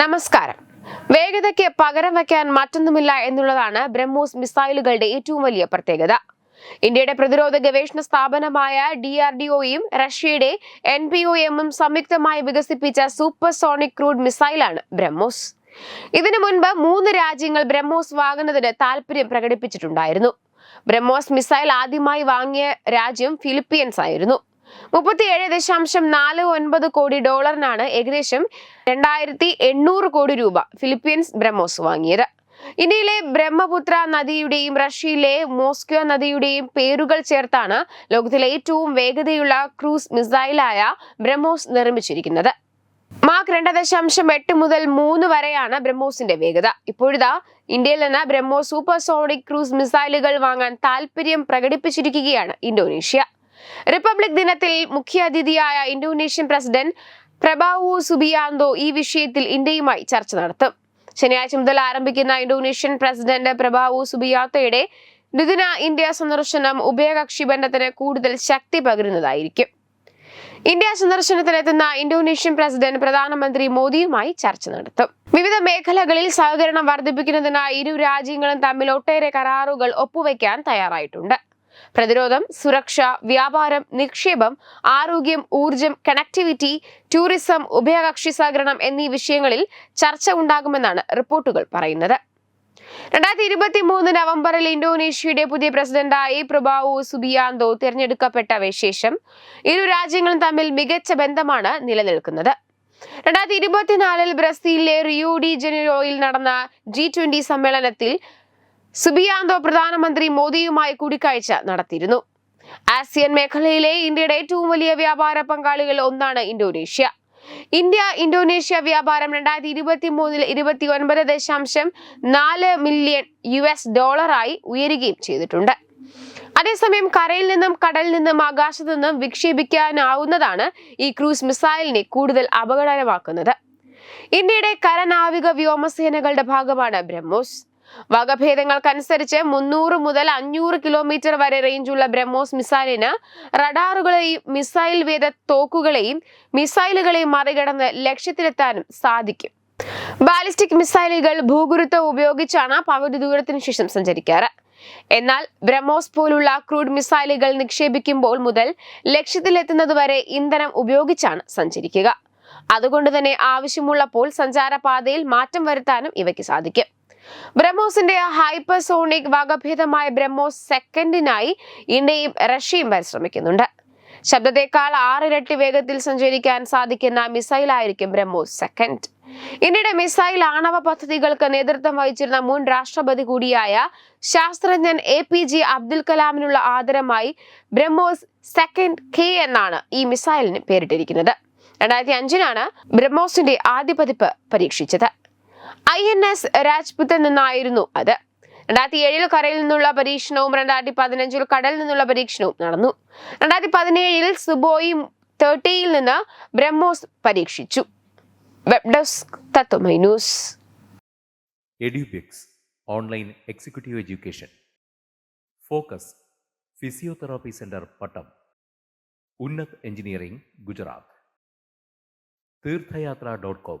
നമസ്കാരം വേഗതയ്ക്ക് പകരം വയ്ക്കാൻ മറ്റൊന്നുമില്ല എന്നുള്ളതാണ് ബ്രഹ്മോസ് മിസൈലുകളുടെ ഏറ്റവും വലിയ പ്രത്യേകത ഇന്ത്യയുടെ പ്രതിരോധ ഗവേഷണ സ്ഥാപനമായ ഡി ആർ ഡി ഒയും റഷ്യയുടെ എൻ പി ഒ എമ്മും സംയുക്തമായി വികസിപ്പിച്ച സൂപ്പർ സോണിക് ക്രൂഡ് മിസൈലാണ് ബ്രഹ്മോസ് ഇതിനു മുൻപ് മൂന്ന് രാജ്യങ്ങൾ ബ്രഹ്മോസ് വാങ്ങുന്നതിന് താല്പര്യം പ്രകടിപ്പിച്ചിട്ടുണ്ടായിരുന്നു ബ്രഹ്മോസ് മിസൈൽ ആദ്യമായി വാങ്ങിയ രാജ്യം ഫിലിപ്പീൻസ് ആയിരുന്നു മുപ്പത്തിയേഴ് ദശാംശം നാല് ഒൻപത് കോടി ഡോളറിനാണ് ഏകദേശം രണ്ടായിരത്തി എണ്ണൂറ് കോടി രൂപ ഫിലിപ്പീൻസ് ബ്രഹ്മോസ് വാങ്ങിയത് ഇന്ത്യയിലെ ബ്രഹ്മപുത്ര നദിയുടെയും റഷ്യയിലെ മോസ്ക്യോ നദിയുടെയും പേരുകൾ ചേർത്താണ് ലോകത്തിലെ ഏറ്റവും വേഗതയുള്ള ക്രൂസ് മിസൈലായ ബ്രഹ്മോസ് നിർമ്മിച്ചിരിക്കുന്നത് മാക് രണ്ട് ദശാംശം എട്ട് മുതൽ മൂന്ന് വരെയാണ് ബ്രഹ്മോസിന്റെ വേഗത ഇപ്പോഴിതാ ഇന്ത്യയിൽ നിന്ന് ബ്രഹ്മോസ് സൂപ്പർസോണിക് ക്രൂസ് മിസൈലുകൾ വാങ്ങാൻ താൽപര്യം പ്രകടിപ്പിച്ചിരിക്കുകയാണ് ഇന്തോനേഷ്യ റിപ്പബ്ലിക് ദിനത്തിൽ മുഖ്യാതിഥിയായ ഇന്തോനേഷ്യൻ പ്രസിഡന്റ് പ്രബാവു സുബിയാന്തോ ഈ വിഷയത്തിൽ ഇന്ത്യയുമായി ചർച്ച നടത്തും ശനിയാഴ്ച മുതൽ ആരംഭിക്കുന്ന ഇന്തോനേഷ്യൻ പ്രസിഡന്റ് പ്രബാവു സുബിയാത്തോയുടെ ദ്വിദിന ഇന്ത്യ സന്ദർശനം ഉഭയകക്ഷി ബന്ധത്തിന് കൂടുതൽ ശക്തി പകരുന്നതായിരിക്കും ഇന്ത്യ സന്ദർശനത്തിനെത്തുന്ന ഇന്തോനേഷ്യൻ പ്രസിഡന്റ് പ്രധാനമന്ത്രി മോദിയുമായി ചർച്ച നടത്തും വിവിധ മേഖലകളിൽ സഹകരണം വർദ്ധിപ്പിക്കുന്നതിനായി ഇരു രാജ്യങ്ങളും തമ്മിൽ ഒട്ടേറെ കരാറുകൾ ഒപ്പുവെക്കാൻ തയ്യാറായിട്ടുണ്ട് പ്രതിരോധം സുരക്ഷ വ്യാപാരം നിക്ഷേപം ആരോഗ്യം ഊർജം കണക്ടിവിറ്റി ടൂറിസം ഉഭയകക്ഷി സഹകരണം എന്നീ വിഷയങ്ങളിൽ ചർച്ച ഉണ്ടാകുമെന്നാണ് റിപ്പോർട്ടുകൾ പറയുന്നത് രണ്ടായിരത്തി ഇരുപത്തി മൂന്ന് നവംബറിൽ ഇന്തോനേഷ്യയുടെ പുതിയ പ്രസിഡന്റായി പ്രഭാവോ സുബിയാന്തോ തിരഞ്ഞെടുക്കപ്പെട്ട ശേഷം ഇരു രാജ്യങ്ങളും തമ്മിൽ മികച്ച ബന്ധമാണ് നിലനിൽക്കുന്നത് രണ്ടായിരത്തി ഇരുപത്തിനാലിൽ ബ്രസീലിലെ റിയോ ഡി ജനീറോയിൽ നടന്ന ജി ട്വന്റി സമ്മേളനത്തിൽ സുബിയാന്തോ പ്രധാനമന്ത്രി മോദിയുമായി കൂടിക്കാഴ്ച നടത്തിയിരുന്നു ആസിയൻ മേഖലയിലെ ഇന്ത്യയുടെ ഏറ്റവും വലിയ വ്യാപാര പങ്കാളികൾ ഒന്നാണ് ഇന്തോനേഷ്യ ഇന്ത്യ ഇന്തോനേഷ്യ വ്യാപാരം രണ്ടായിരത്തി ഇരുപത്തി മൂന്നിൽ ഇരുപത്തി ഒൻപത് ദശാംശം നാല് മില്യൺ യു എസ് ഡോളറായി ഉയരുകയും ചെയ്തിട്ടുണ്ട് അതേസമയം കരയിൽ നിന്നും കടലിൽ നിന്നും ആകാശത്തു നിന്നും വിക്ഷേപിക്കാനാവുന്നതാണ് ഈ ക്രൂസ് മിസൈലിനെ കൂടുതൽ അപകടകരമാക്കുന്നത് ഇന്ത്യയുടെ കരനാവിക വ്യോമസേനകളുടെ ഭാഗമാണ് ബ്രഹ്മോസ് വകഭേദങ്ങൾക്കനുസരിച്ച് മുന്നൂറ് മുതൽ അഞ്ഞൂറ് കിലോമീറ്റർ വരെ റേഞ്ചുള്ള ബ്രഹ്മോസ് മിസൈലിന് റഡാറുകളെയും മിസൈൽ വേദ തോക്കുകളെയും മിസൈലുകളെയും മറികടന്ന് ലക്ഷ്യത്തിലെത്താനും സാധിക്കും ബാലിസ്റ്റിക് മിസൈലുകൾ ഭൂഗുരുത്വം ഉപയോഗിച്ചാണ് പകുതി ദൂരത്തിന് ശേഷം സഞ്ചരിക്കാറ് എന്നാൽ ബ്രഹ്മോസ് പോലുള്ള ക്രൂഡ് മിസൈലുകൾ നിക്ഷേപിക്കുമ്പോൾ മുതൽ ലക്ഷ്യത്തിലെത്തുന്നതുവരെ ഇന്ധനം ഉപയോഗിച്ചാണ് സഞ്ചരിക്കുക അതുകൊണ്ട് തന്നെ ആവശ്യമുള്ളപ്പോൾ സഞ്ചാരപാതയിൽ മാറ്റം വരുത്താനും ഇവയ്ക്ക് സാധിക്കും ബ്രഹ്മോസിന്റെ ഹൈപ്പർസോണിക് വകഭേദമായ ബ്രഹ്മോസ് സെക്കൻഡിനായി ഇന്ത്യയും റഷ്യയും പരിശ്രമിക്കുന്നുണ്ട് ശബ്ദത്തെക്കാൾ ആറിരട്ടി വേഗത്തിൽ സഞ്ചരിക്കാൻ സാധിക്കുന്ന മിസൈലായിരിക്കും ബ്രഹ്മോസ് സെക്കൻഡ് ഇന്ത്യയുടെ മിസൈൽ ആണവ പദ്ധതികൾക്ക് നേതൃത്വം വഹിച്ചിരുന്ന മുൻ രാഷ്ട്രപതി കൂടിയായ ശാസ്ത്രജ്ഞൻ എ പി ജെ അബ്ദുൽ കലാമിനുള്ള ആദരമായി ബ്രഹ്മോസ് സെക്കൻഡ് കെ എന്നാണ് ഈ മിസൈലിന് പേരിട്ടിരിക്കുന്നത് രണ്ടായിരത്തി അഞ്ചിനാണ് ബ്രഹ്മോസിന്റെ ആദ്യ പതിപ്പ് പരീക്ഷിച്ചത് ഐ എൻ എസ് രാജ്പുത്തിൽ നിന്നായിരുന്നു അത് രണ്ടായിരത്തി ഏഴിൽ കരയിൽ നിന്നുള്ള പരീക്ഷണവും രണ്ടായിരത്തി പതിനഞ്ചിൽ കടലിൽ നിന്നുള്ള പരീക്ഷണവും നടന്നു രണ്ടായിരത്തി പതിനേഴിൽ സുബോയി തേർട്ടിയിൽ നിന്ന് ബ്രഹ്മോസ് പരീക്ഷിച്ചു web desk Tattvamayi Edubix online executive education focus physiotherapy centre Pattom Unnat engineering Gujarat Theerthayathra dot com